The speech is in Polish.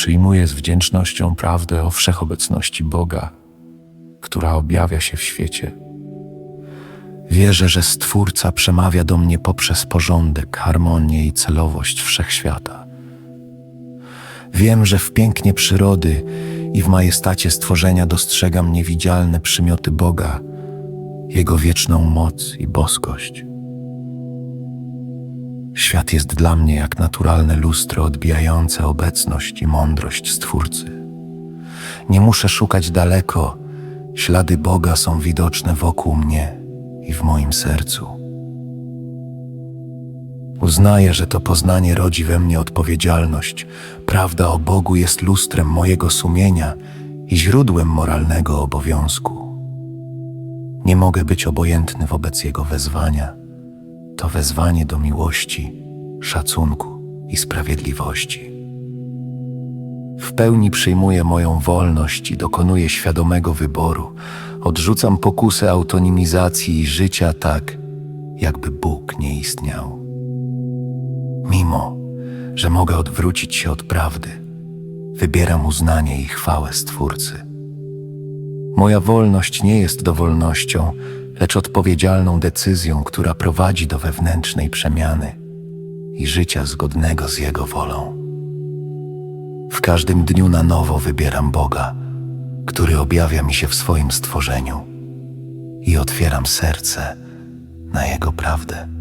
przyjmuję z wdzięcznością prawdę o wszechobecności Boga, która objawia się w świecie. Wierzę, że Stwórca przemawia do mnie poprzez porządek, harmonię i celowość wszechświata. Wiem, że w pięknie przyrody i w majestacie stworzenia dostrzegam niewidzialne przymioty Boga, Jego wieczną moc i boskość. Świat jest dla mnie jak naturalne lustro odbijające obecność i mądrość Stwórcy. Nie muszę szukać daleko, ślady Boga są widoczne wokół mnie i w moim sercu. Uznaję, że to poznanie rodzi we mnie odpowiedzialność. Prawda o Bogu jest lustrem mojego sumienia i źródłem moralnego obowiązku. Nie mogę być obojętny wobec Jego wezwania. To wezwanie do miłości, szacunku i sprawiedliwości. W pełni przyjmuję moją wolność i dokonuję świadomego wyboru. Odrzucam pokusę autonomizacji i życia tak, jakby Bóg nie istniał. Mimo, że mogę odwrócić się od prawdy, wybieram uznanie i chwałę Stwórcy. Moja wolność nie jest dowolnością, lecz odpowiedzialną decyzją, która prowadzi do wewnętrznej przemiany i życia zgodnego z Jego wolą. W każdym dniu na nowo wybieram Boga, który objawia mi się w swoim stworzeniu i otwieram serce na Jego prawdę.